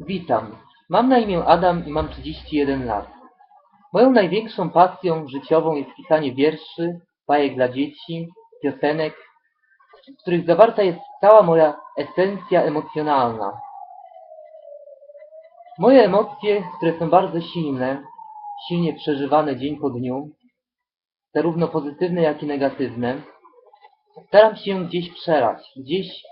Witam. Mam na imię Adam i mam 31 lat. Moją największą pasją życiową jest pisanie wierszy, bajek dla dzieci, piosenek, w których zawarta jest cała moja esencja emocjonalna. Moje emocje, które są bardzo silne, silnie przeżywane dzień po dniu, zarówno pozytywne, jak i negatywne, staram się gdzieś przelać, gdzieś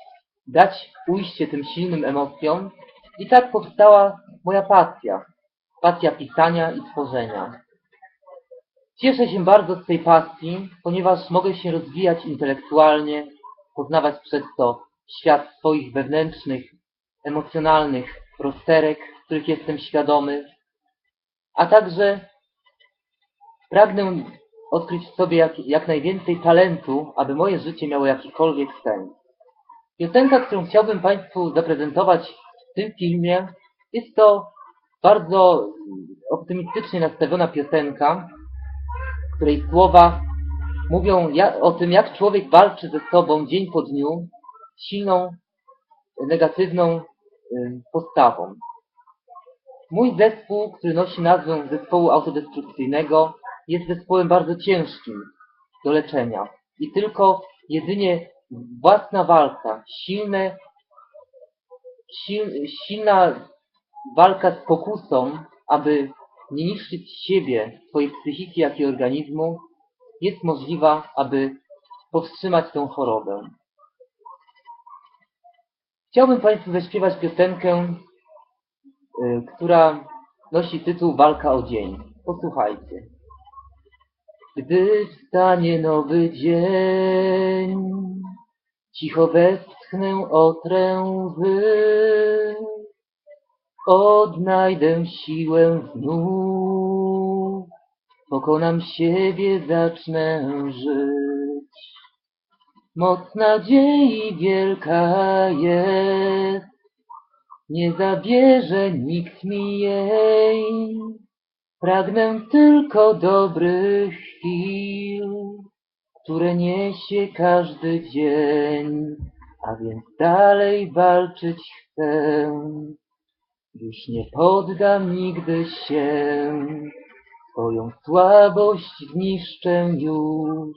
dać ujście tym silnym emocjom i tak powstała moja pasja, pasja pisania i tworzenia. Cieszę się bardzo z tej pasji, ponieważ mogę się rozwijać intelektualnie, poznawać przez to świat swoich wewnętrznych, emocjonalnych rozterek, których jestem świadomy, a także pragnę odkryć w sobie jak, jak najwięcej talentu, aby moje życie miało jakikolwiek sens. Piosenka, którą chciałbym Państwu zaprezentować w tym filmie, jest to bardzo optymistycznie nastawiona piosenka, której słowa mówią o tym, jak człowiek walczy ze sobą dzień po dniu silną, negatywną y, postawą. Mój zespół, który nosi nazwę zespołu autodestrukcyjnego, jest zespołem bardzo ciężkim do leczenia. I tylko jedynie własna walka, silne, sil, silna walka z pokusą, aby nie niszczyć siebie, swojej psychiki, jak i organizmu, jest możliwa, aby powstrzymać tę chorobę. Chciałbym Państwu zaśpiewać piosenkę, y, która nosi tytuł Walka o dzień. Posłuchajcie. Gdy wstanie nowy dzień, cicho westchnę otrę łzy, odnajdę siłę znów, pokonam siebie, zacznę żyć. Moc nadziei wielka jest, nie zabierze nikt mi jej. Pragnę tylko dobrych chwil, które niesie każdy dzień, a więc dalej walczyć chcę. Już nie poddam nigdy się, swoją słabość zniszczę już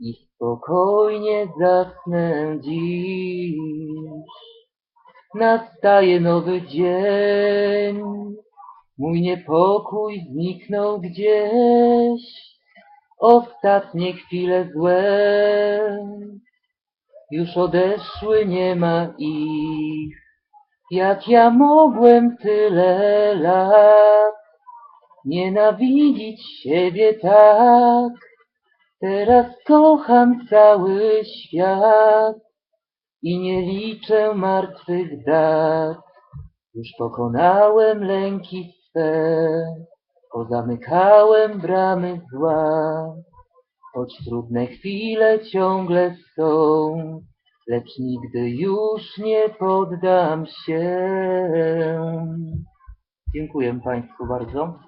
i spokojnie zasnę dziś. Nastaje nowy dzień, Mój niepokój zniknął gdzieś, ostatnie chwile złe już odeszły, nie ma ich. Jak ja mogłem tyle lat nienawidzić siebie tak? Teraz kocham cały świat i nie liczę martwych dat. Już pokonałem lęki swe, pozamykałem bramy zła, choć trudne chwile ciągle są, lecz nigdy już nie poddam się. Dziękuję Państwu bardzo.